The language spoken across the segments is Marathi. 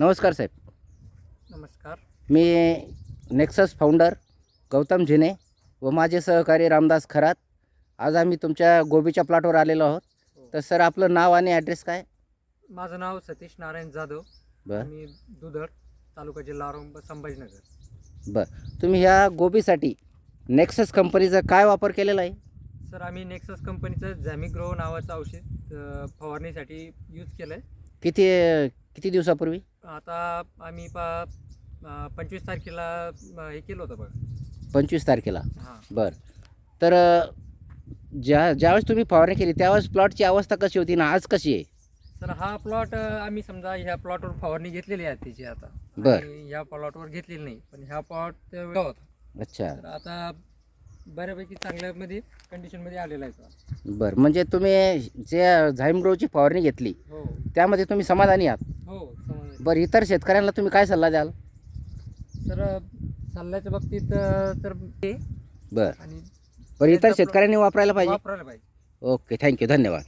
नमस्कार साहेब. नमस्कार. मी नेक्सस फाउंडर गौतम झिने व माझे सहकारी रामदास खरात. आज आम्ही तुमच्या गोबीच्या प्लॉटवर आलेलो आहोत. तर सर आपलं नाव आणि ॲड्रेस काय? माझं नाव सतीश नारायण जाधव. बरं. मी दुधड तालुका जिल्हा औरंग संभाजीनगर. बरं. तुम्ही ह्या गोबीसाठी नेक्सस कंपनीचा काय वापर केलेला आहे? सर आम्ही नेक्सस कंपनीचं झॅमिग्रो नावाचं औषध अ, फवारणीसाठी यूज केलं आहे किती किती दिवसापूर्वी? आता आम्ही पा पंचवीस तारखेला हे केलं होतं बघा. पंचवीस तारखेला? हां. बरं. तर अ, ज्या ज्यावेळेस तुम्ही फवारणी केली त्यावेळेस प्लॉटची अवस्था कशी होती ना आज कशी आहे? सर हा प्लॉट आम्ही समजा ह्या प्लॉटवर फवारणी घेतलेली आहे त्याची आता. बरं. आणि ह्या प्लॉटवर घेतलेली नाही पण ह्या प्लॉट होता. अच्छा. तर आता बऱ्यापैकी चांगल्यामध्ये कंडिशनमध्ये आलेला आहे तो. बरं. म्हणजे तुम्ही जे झाईमग्रोची फवारणी घेतली हो. त्यामध्ये तुम्ही समाधानी आहात? हो बरं इतर शेतकऱ्यांना तुम्ही काय सल्ला द्याल? तर सल्ल्याच्या बाबतीत अ, तर ते बरं. आणि बरं इतर शेतकऱ्यांनी वापरायला पाहिजे? वापरायला पाहिजे. ओके थँक्यू धन्यवाद.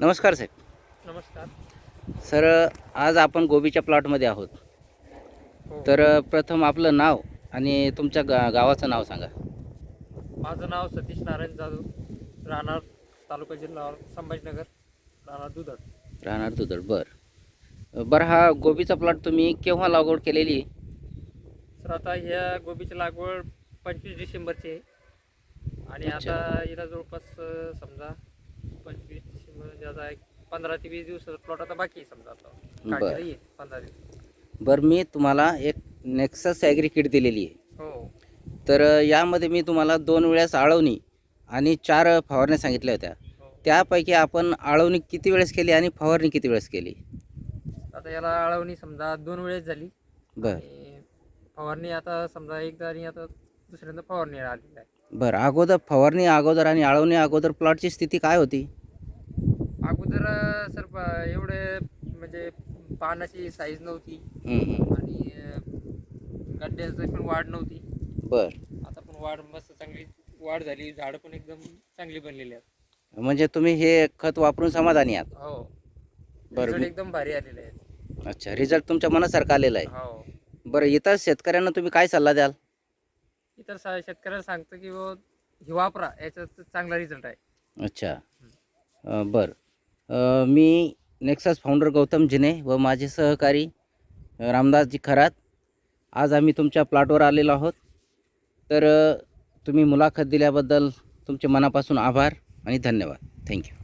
नमस्कार साहेब. नमस्कार. सर आज आपण गोबीच्या प्लॉटमध्ये आहोत. हो. तर प्रथम आपलं नाव आणि तुमच्या गा गावाचं नाव सांगा. माझं नाव सतीश नारायण जाधव. राहणार तालुका जिल्हा संभाजीनगर. राहणार दुधड. राहणार दुधड बरं. बरं हा गोबीचा प्लॉट तुम्ही केव्हा लागवड केलेली? आहे? सर आता ह्या गोबीची लागवड पंचवीस डिसेंबरची आहे. आणि. आता हिला जवळपास समजा पंचवीस डिसेंबर आता एक पंधरा ते वीस दिवसाचा प्लॉट आता बाकी आहे समजा आता. बरं. काढलेला पंधरा दिवस. बरं मी तुम्हाला एक नेक्सस ॲग्री किट दिलेली आहे. हो. तर अ, यामध्ये मी तुम्हाला दोन वेळेस आळवणी आणि चार फवारण्या सांगितल्या होत्या. हो. त्यापैकी आपण आळवणी किती वेळेस केली आणि फवारणी किती वेळेस केली? आता याला आळवणी समजा दोन वेळेस झाली. बरं. आणि फवारणी आता समजा एकदा आणि आता दुसऱ्यांदा फवारणी आलेली आहे. बरं अगोदर फवारणी अगोदर आणि आळवणी अगोदर प्लॉटची स्थिती काय होती? अं, सर एवढे म्हणजे पानाची साईज नव्हती. हं, हं. आणि गड्ड्याची पण वाढ नव्हती. बरं. आता पण वाढ मस्त चांगली वाढ झाली. झाडं पण एकदम चांगली बनलेली आहेत. म्हणजे तुम्ही हे खत वापरून समाधानी आहात? हो. बरं. Result एकदम भारी आलेले आहेत. अच्छा रिझल्ट तुमच्या मनासारखा आलेला आहे. हो. बरं इतर शेतकऱ्यांना तुम्ही काय सल्ला द्याल? इतर शेतकऱ्याला सांगतो की बुवा, हे वापरा. याच्यात चांगला रिझल्ट आहे. अच्छा. बरं. मी नेक्सास फाउंडर गौतम जिने व माझे सहकारी रामदासजी खरात. आज आम्ही तुमच्या प्लॉटवर आलेलो आहोत. तर तुम्ही मुलाखत दिल्याबद्दल तुमचे मनापासून आभार आणि धन्यवाद. थँक्यू